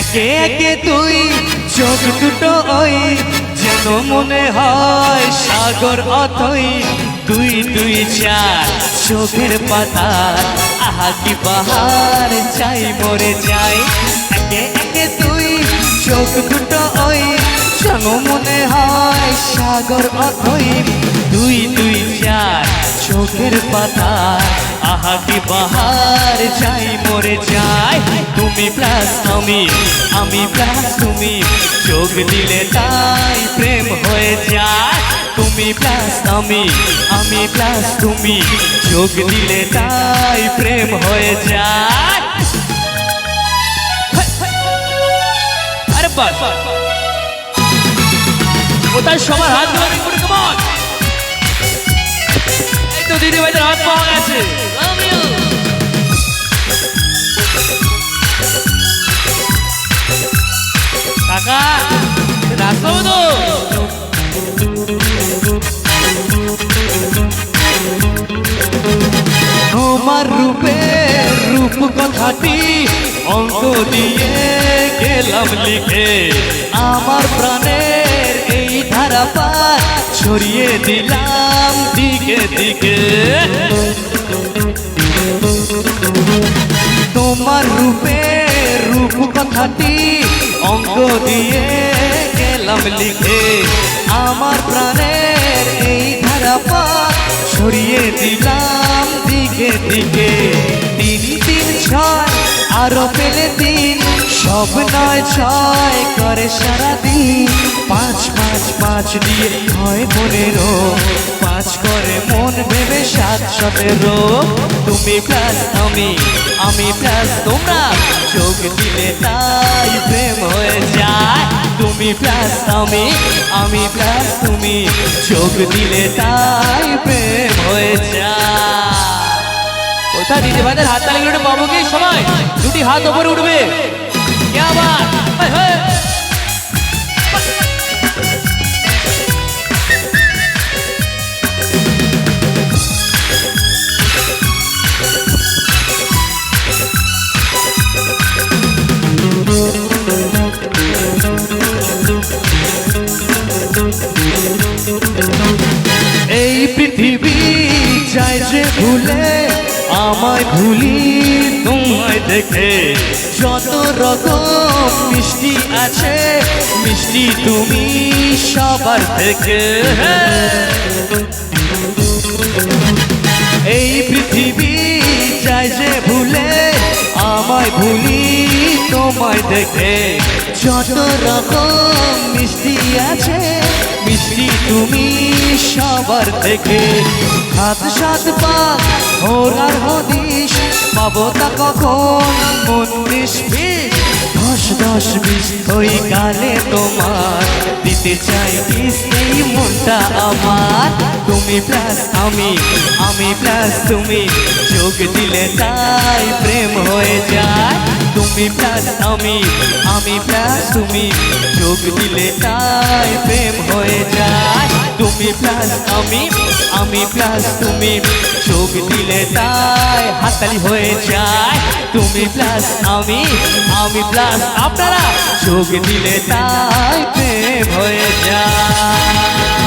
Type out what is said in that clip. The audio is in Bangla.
একে একে তুই চোখ দুটো ওই, যেন মনে হয় সাগর অথই। দুই দুই, চার, চোখের পাতা। আহা, কি বাহার চাই মরে যাই। একে একে তুই চোখ দুটো ওই, যেন মনে হয় সাগর অথই। দুই দুই চার চোখের পাতা আহা, কি বাহার চাই মরে যাই তুমি প্লাস আমি আমি প্লাস তুমি চোখ দিলে তাই প্রেম হয়ে যায়। তুমি প্লাস আমি আমি প্লাস তুমি চোখ দিলে তাই প্রেম হয়ে যায়। আরে বাস সবার হাত ধরে তো দিদি ভাইদের হাত পাওয়া গেছে. কাকা রাস্তা তো তোমার রূপে রূপ কথাটি অঙ্ক দিয়ে গেলাম লিখে আমার প্রাণের এই ধারা পার ছড়িয়ে দিলাম দিকে দিকে। তোমার রূপে রূপ কথাটি অঙ্ক দিয়ে গেলাম লিখে। আমার প্রাণের এই ধারা পার ছড়িয়ে দিলাম দিকে দিকে। তিন তিন, ছয়, আরও পেলে তিন, সব নয়, ছয়, করে সারাদিন। পাঁচ দিয়ে হয় পনেরো পাঁচ করে মন ভেবে সাত সতেরো তুমি প্লাস, আমি আমি প্লাস, তোমরা চোখ দিলে তাই প্রেম হয়ে যায়। তুমি প্লাস, আমি আমি প্লাস, তুমি চোখ দিলে তাই প্রেম হয়ে যায়। কোথায় দিদি ভাইদের হাত তালিগুলো পাবো কি? দুটি হাত ওপরে উঠবে। কে আবার? ভুলে আমায় ভুলি, তোমায় দেখে যত রকম মিষ্টি আছে, মিষ্টি তুমি সবার থেকে। এই পৃথিবী চাই যে ভুলে, আমায় ভুলি, তোমায় দেখে যত রকম মিষ্টি আছে মিষ্টি তুমি সবার থেকে। হাত সাত পা ওরার হদিস পাবো তা কখন? মন বিষ বিষ দশ দশ বিষ ওই গালে তোমার। দিতে চাই কিস এই মনটা আমার। তুমি প্লাস আমি আমি প্লাস তুমি। চোখ দিলে তাই প্রেম হয়ে যায়। তুমি প্লাস আমি আমি প্লাস তুমি। চোখ দিলে তাই প্রেম হয়ে যায়। তুমি প্লাস আমি আমি প্লাস তুমি। চোখ দিলে তাই হাতালি হয়ে যায়। তুমি প্লাস আমি আমি প্লাস আপনারা চোখ দিলে তাই প্রেম হয়ে যায়।